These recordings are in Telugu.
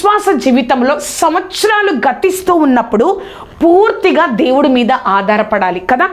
విశ్వాస జీవితంలో సంవత్సరాలు గతిస్తూ ఉన్నప్పుడు పూర్తిగా దేవుడి మీద ఆధారపడాలి కదా.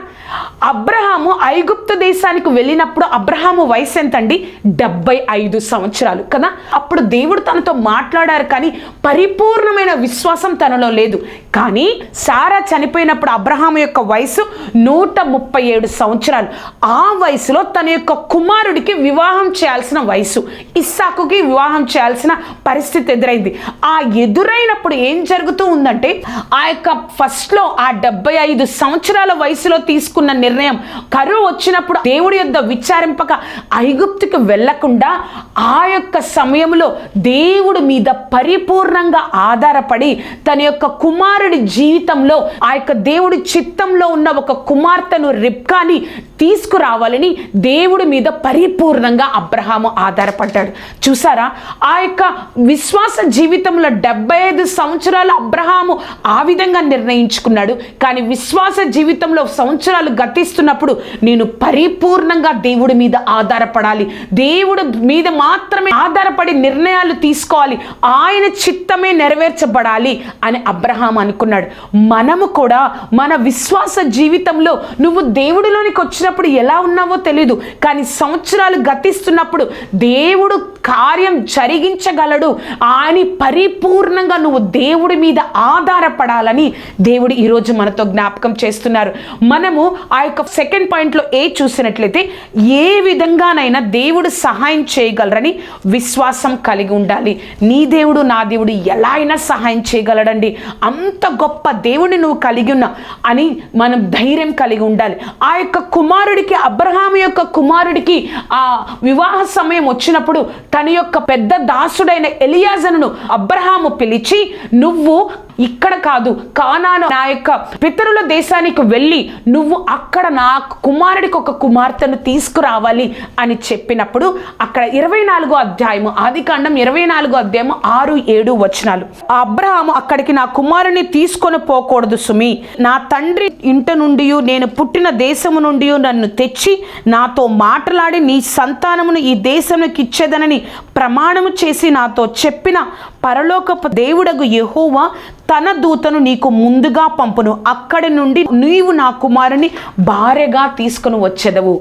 అబ్రహాము ఐగుప్తు దేశానికి వెళ్ళినప్పుడు అబ్రహాము వయసు ఎంతండి? డెబ్బై ఐదు సంవత్సరాలు కదా. అప్పుడు దేవుడు తనతో మాట్లాడారు కానీ పరిపూర్ణమైన విశ్వాసం తనలో లేదు. కానీ సారా చనిపోయినప్పుడు అబ్రహాము యొక్క వయసు నూట ముప్పై ఏడు సంవత్సరాలు. ఆ వయసులో తన యొక్క కుమారుడికి వివాహం చేయాల్సిన వయసు. ఇస్సాకుకి వివాహం చేయాల్సిన పరిస్థితి ఎదురైంది. ఆ ఎదురైనప్పుడు ఏం జరుగుతూ ఉందంటే ఆ యొక్క ఫస్ట్లో ఆ డెబ్బై ఐదు సంవత్సరాల వయసులో తీసుకున్న నిర్ణయం. కరువు వచ్చినప్పుడు దేవుడి యొద్ద విచారింపక ఐగుప్తుకి వెళ్ళకుండా ఆ యొక్క సమయంలో దేవుడి మీద పరిపూర్ణంగా ఆధారపడి తన యొక్క కుమారుడి జీవితంలో ఆ యొక్క దేవుడి చిత్తంలో ఉన్న ఒక కుమార్తెను రిప్కాని తీసుకురావాలని దేవుడి మీద పరిపూర్ణంగా అబ్రహాము ఆధారపడ్డాడు. చూసారా? ఆ యొక్క విశ్వాస జీవితంలో డెబ్బై ఐదు సంవత్సరాలు అబ్రహాము ఆ విధంగా నిర్ణయించుకున్నాడు. కానీ విశ్వాస జీవితంలో సంవత్సరాలు గతిస్తున్నప్పుడు నేను పరిపూర్ణంగా దేవుడి మీద ఆధారపడాలి. దేవుడు మీద మాత్రమే ఆధారపడి నిర్ణయాలు తీసుకోవాలి. ఆయన చిత్తమే నెరవేర్చబడాలి అని అబ్రహాం అనుకున్నాడు. మనము కూడా మన విశ్వాస జీవితంలో నువ్వు దేవుడిలోనికి వచ్చినప్పుడు ఎలా ఉన్నావో తెలీదు. కానీ సంవత్సరాలు గతిస్తున్నప్పుడు దేవుడు కార్యం జరిగించగలడు. ఆయన పరిపూర్ణంగా నువ్వు దేవుడి మీద ఆధారపడాలని దేవుడు ఈరోజు మనతో జ్ఞాపకం చేస్తున్నారు. మనము ఆ యొక్క సెకండ్ పాయింట్లో ఏ చూసినట్లయితే ఏ విధంగానైనా దేవుడు సహాయం చేయగలరని విశ్వాసం కలిగి ఉండాలి. నీ దేవుడు నా దేవుడు ఎలా అయినా సహాయం చేయగలడండి. అంత గొప్ప దేవుడిని నువ్వు కలిగి ఉన్నా అని మనం ధైర్యం కలిగి ఉండాలి. ఆ యొక్క కుమారుడికి అబ్రహాం యొక్క కుమారుడికి ఆ వివాహ సమయం వచ్చినప్పుడు తన యొక్క పెద్ద దాసుడైన ఎలియాజనును అబ్రహాము పిలిచి నువ్వు ఇక్కడ కాదు కానాను నా యొక్క పితరుల దేశానికి వెళ్ళి నువ్వు అక్కడ నా కుమారుడికి ఒక కుమార్తెను తీసుకురావాలి అని చెప్పినప్పుడు అక్కడ ఇరవై నాలుగో అధ్యాయము ఆది కాండం ఇరవై నాలుగో అధ్యాయము ఆరు ఏడు వచనాలు. అబ్రహాము అక్కడికి నా కుమారుని తీసుకొని పోకూడదు సుమి. నా తండ్రి ఇంట నుండి నేను పుట్టిన దేశము నుండి నన్ను తెచ్చి నాతో మాట్లాడి నీ సంతానమును ఈ దేశంలోకి ఇచ్చేదనని ప్రమాణము చేసి నాతో చెప్పిన పరలోకపు దేవుడగు యహోవా తన దూతను నీకు ముందుగా పంపును. అక్కడి నుండి నీవు నా కుమారుని భార్యగా తీసుకుని వచ్చేదవు.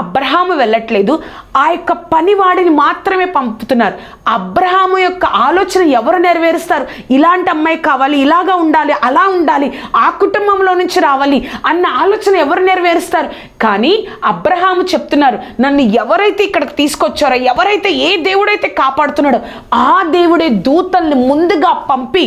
అబ్రహాము వెళ్ళట్లేదు. ఆ యొక్క పనివాడిని మాత్రమే పంపుతున్నారు. అబ్రహాము యొక్క ఆలోచన ఎవరు నెరవేరుస్తారు? ఇలాంటి అమ్మాయి కావాలి ఇలాగా ఉండాలి అలా ఉండాలి ఆ కుటుంబంలో నుంచి రావాలి అన్న ఆలోచన ఎవరు నెరవేరుస్తారు? కానీ అబ్రహాము చెప్తున్నారు నన్ను ఎవరైతే ఇక్కడికి తీసుకొచ్చారో ఎవరైతే ఏ దేవుడైతే కాపాడుతున్నాడో ఆ దేవుడే దూతల్ని ముందుగా పంపి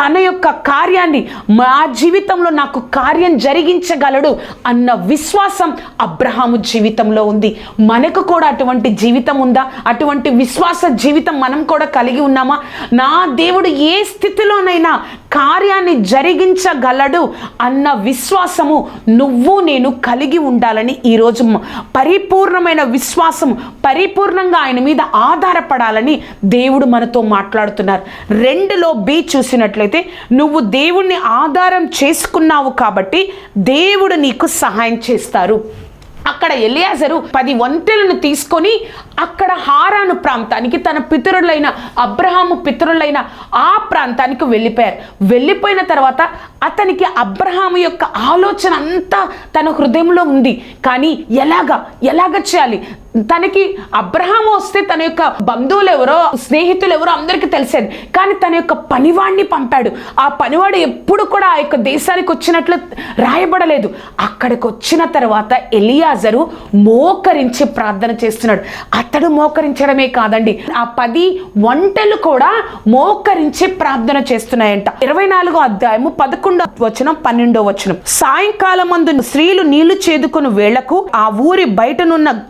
తన యొక్క కార్యాన్ని మా జీవితంలో నాకు కార్యం జరిగించగలడు అన్న విశ్వాసం అబ్రహాము జీవితంలో ఉంది. మనకు కూడా అటువంటి జీవితం ఉందా? అటువంటి విశ్వాస జీవితం మనం కూడా కలిగి ఉన్నామా? నా దేవుడు ఏ స్థితిలోనైనా కార్యాన్ని జరిగించగలడు అన్న విశ్వాసము నువ్వు నేను కలిగి ఉండాలని ఈరోజు పరిపూర్ణమైన విశ్వాసం పరిపూర్ణంగా ఆయన మీద ఆధారపడాలని దేవుడు మనతో మాట్లాడుతున్నారు. రెండులో బి చూసినట్లయితే నువ్వు దేవుణ్ణి ఆధారం చేసుకున్నావు కాబట్టి దేవుడు నీకు సహాయం చేస్తారు. అక్కడ ఎలియాజరు పది వంతెలను తీసుకొని అక్కడ హారాను ప్రాంతానికి తన పితరులైన అబ్రహాము పితరులైన ఆ ప్రాంతానికి వెళ్ళిపోయారు. వెళ్ళిపోయిన తర్వాత అతనికి అబ్రహాము యొక్క ఆలోచన అంతా తన హృదయంలో ఉంది. కానీ ఎలాగా? ఎలాగ చేయాలి? తనకి అబ్రహాం వస్తే తన యొక్క బంధువులు ఎవరో స్నేహితులు ఎవరో అందరికీ తెలిసేది. కానీ తన యొక్క పనివాడిని పంపాడు. ఆ పనివాడు ఎప్పుడు కూడా ఆ యొక్క దేశానికి వచ్చినట్లు రాయబడలేదు. అక్కడికి వచ్చిన తర్వాత ఎలియాజరు మోకరించి ప్రార్థన చేస్తున్నాడు. అతడు మోకరించడమే కాదండి. ఆ పది వంటలు కూడా మోకరించి ప్రార్థన చేస్తున్నాయంట. ఇరవై నాలుగో అధ్యాయము పదకొండో వచనం పన్నెండో వచనం. సాయంకాలం మందు స్త్రీలు నీళ్ళు చేదుకుని వేళకు ఆ ఊరి బయటనున్న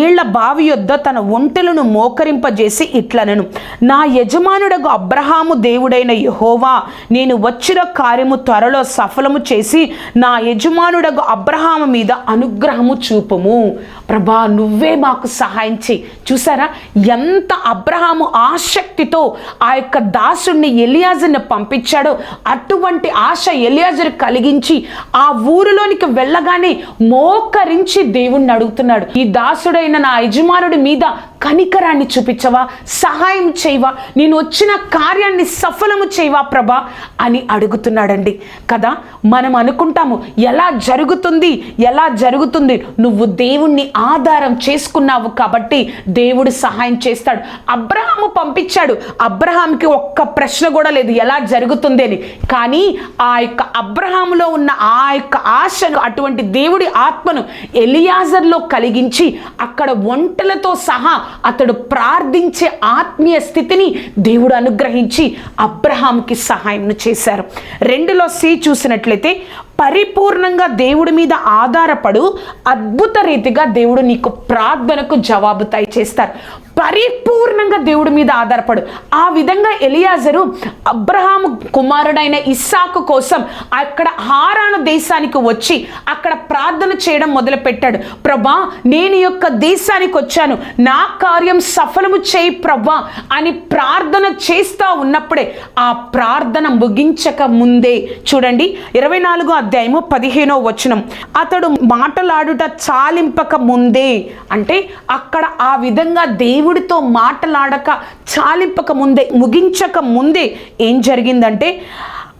నీళ్ళ బావి యొద్ద తన ఒంటెలను మోకరింపజేసి ఇట్లనను. నా యజమానుడగు అబ్రహాము దేవుడైన యహోవా నేను వచ్చిన కార్యము త్వరలో సఫలము చేసి నా యజమానుడగు అబ్రహాము మీద అనుగ్రహము చూపము. ప్రభా నువ్వే మాకు సహాయం చేయి. చూసారా? ఎంత అబ్రహాము ఆసక్తితో ఆ యొక్క దాసుడిని ఎలియాజర్ని పంపించాడో అటువంటి ఆశ ఎలియాజర్ కలిగించి ఆ ఊరిలోనికి వెళ్ళగానే మోకరించి దేవుణ్ణి అడుగుతున్నాడు. ఈ దాసుడైన సహోదరుడైన నా యజమానుడి మీద కనికరాన్ని చూపించవా? సహాయం చేయవా? నేను వచ్చిన కార్యాన్ని సఫలము చేయవా ప్రభా? అని అడుగుతున్నాడండి. కదా మనం అనుకుంటాము ఎలా జరుగుతుంది ఎలా జరుగుతుంది? నువ్వు దేవుణ్ణి ఆధారం చేసుకున్నావు కాబట్టి దేవుడు సహాయం చేస్తాడు. అబ్రహాము పంపించాడు. అబ్రహాంకి ఒక్క ప్రశ్న కూడా లేదు ఎలా జరుగుతుంది అని. కానీ ఆ యొక్క అబ్రహాములో ఉన్న ఆ యొక్క ఆశను అటువంటి దేవుడి ఆత్మను ఎలియాజర్లో కలిగించి అక్కడ అక్కడ ఒంటలతో సహా అతడు ప్రార్థించే ఆత్మీయ స్థితిని దేవుడు అనుగ్రహించి అబ్రహాంకి సహాయం చేశారు. రెండులో సి చూసినట్లయితే పరిపూర్ణంగా దేవుడి మీద ఆధారపడు అద్భుత రీతిగా దేవుడు నీకు ప్రార్థనకు జవాబు చేస్తారు. పరిపూర్ణంగా దేవుడి మీద ఆధారపడు. ఆ విధంగా ఎలియాజరు అబ్రహాము కుమారుడైన ఇస్సాకు కోసం అక్కడ హారాను దేశానికి వచ్చి అక్కడ ప్రార్థన చేయడం మొదలుపెట్టాడు. ప్రభా నేను యొక్క దేశానికి వచ్చాను. నా కార్యం సఫలము చేయి ప్రవ్వా అని ప్రార్థన చేస్తా ఉన్నప్పుడే ఆ ప్రార్థన ముగించక ముందే చూడండి ఇరవై నాలుగో అధ్యాయము పదిహేనో వచనం. అతడు మాటలాడుట చాలింపక ముందే అంటే అక్కడ ఆ విధంగా దేవుడితో మాటలాడక చాలింపక ముందే ముగించక ముందే ఏం జరిగిందంటే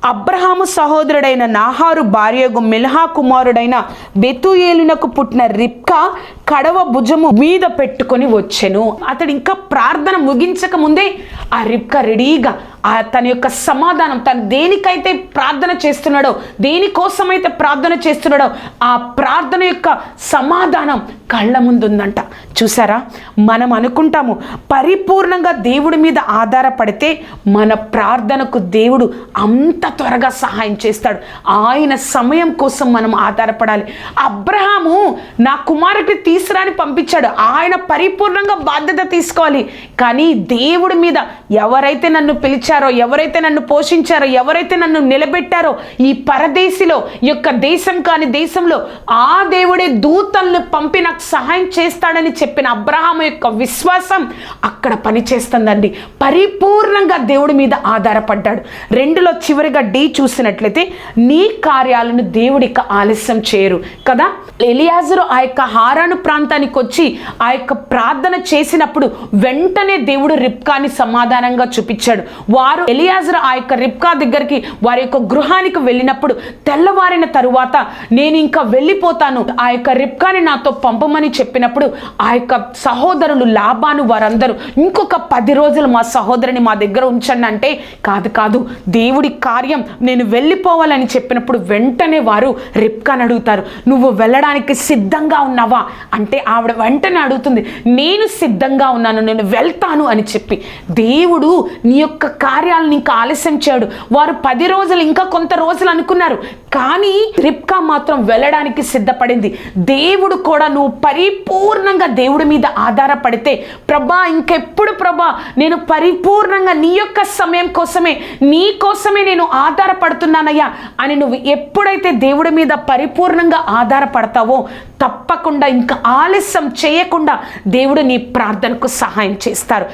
అబ్రహాము సహోదరుడైన నాహారు భార్యకు మిల్హా కుమారుడైన బెతుయేలునకు పుట్టిన రిప్కా కడవ భుజము మీద పెట్టుకొని వచ్చెను. అతడు ఇంకా ప్రార్థన ముగించక ముందే ఆ రిప్కా రెడీగా తన యొక్క సమాధానం తను దేనికైతే ప్రార్థన చేస్తున్నాడో దేనికోసమైతే ప్రార్థన చేస్తున్నాడో ఆ ప్రార్థన యొక్క సమాధానం కళ్ళ ముందు ఉందంట చూసారా? మనం అనుకుంటాము పరిపూర్ణంగా దేవుడి మీద ఆధారపడితే మన ప్రార్థనకు దేవుడు అంత త్వరగా సహాయం చేస్తాడు. ఆయన సమయం కోసం మనం ఆధారపడాలి. అబ్రహాము నా కుమారుడిని తీసురాని పంపించాడు. ఆయన పరిపూర్ణంగా బాధ్యత తీసుకోవాలి. కానీ దేవుడి మీద ఎవరైతే నన్ను పిలిచారో ఎవరైతే నన్ను పోషించారో ఎవరైతే నన్ను నిలబెట్టారో ఈ పరదేశిలో యొక్క దేశం కాని దేశంలో ఆ దేవుడే దూతలను పంపి నాకు సహాయం చేస్తాడని చెప్పిన అబ్రహాం యొక్క విశ్వాసం అక్కడ పనిచేస్తుందండి. పరిపూర్ణంగా దేవుడి మీద ఆధారపడ్డాడు. రెండులో చివరిగా డి చూసినట్లయితే నీ కార్యాలను దేవుడిక ఆలస్యం చేయరు కదా? ఎలియాజరు ఆ యొక్క హారాను ప్రాంతానికి వచ్చి ఆ యొక్క ప్రార్థన చేసినప్పుడు వెంటనే దేవుడు రిప్కాని సమాధానంగా చూపించాడు. వారు ఎలియాజర్ ఆ యొక్క రిప్కా దగ్గరికి వారి యొక్క గృహానికి వెళ్ళినప్పుడు తెల్లవారిన తరువాత నేను ఇంకా వెళ్ళిపోతాను ఆ యొక్క రిప్కాని నాతో పంపమని చెప్పినప్పుడు ఆ యొక్క సహోదరులు లాభాను వారందరూ ఇంకొక పది రోజులు మా సహోదరుని మా దగ్గర ఉంచండి అంటే కాదు కాదు దేవుడి కార్యం నేను వెళ్ళిపోవాలని చెప్పినప్పుడు వెంటనే వారు రిప్కాని అడుగుతారు నువ్వు వెళ్ళడానికి సిద్ధంగా ఉన్నావా? అంటే ఆవిడ వెంటనే అడుగుతుంది నేను సిద్ధంగా ఉన్నాను నేను వెళ్తాను అని చెప్పి దేవుడు నీ యొక్క కార్యాలను ఇంకా ఆలస్యం చేయడు. వారు పది రోజులు ఇంకా కొంత రోజులు అనుకున్నారు. కానీ రిప్కా మాత్రం వెళ్ళడానికి సిద్ధపడింది. దేవుడు కూడా నువ్వు పరిపూర్ణంగా దేవుడి మీద ఆధారపడితే ప్రభా ఇంకెప్పుడు ప్రభా నేను పరిపూర్ణంగా నీ యొక్క సమయం కోసమే నీ కోసమే నేను ఆధారపడుతున్నానయ్యా అని నువ్వు ఎప్పుడైతే దేవుడి మీద పరిపూర్ణంగా ఆధారపడతావో తప్పకుండా ఇంకా ఆలస్యం చేయకుండా దేవుడు నీ ప్రార్థనకు సహాయం చేస్తారు.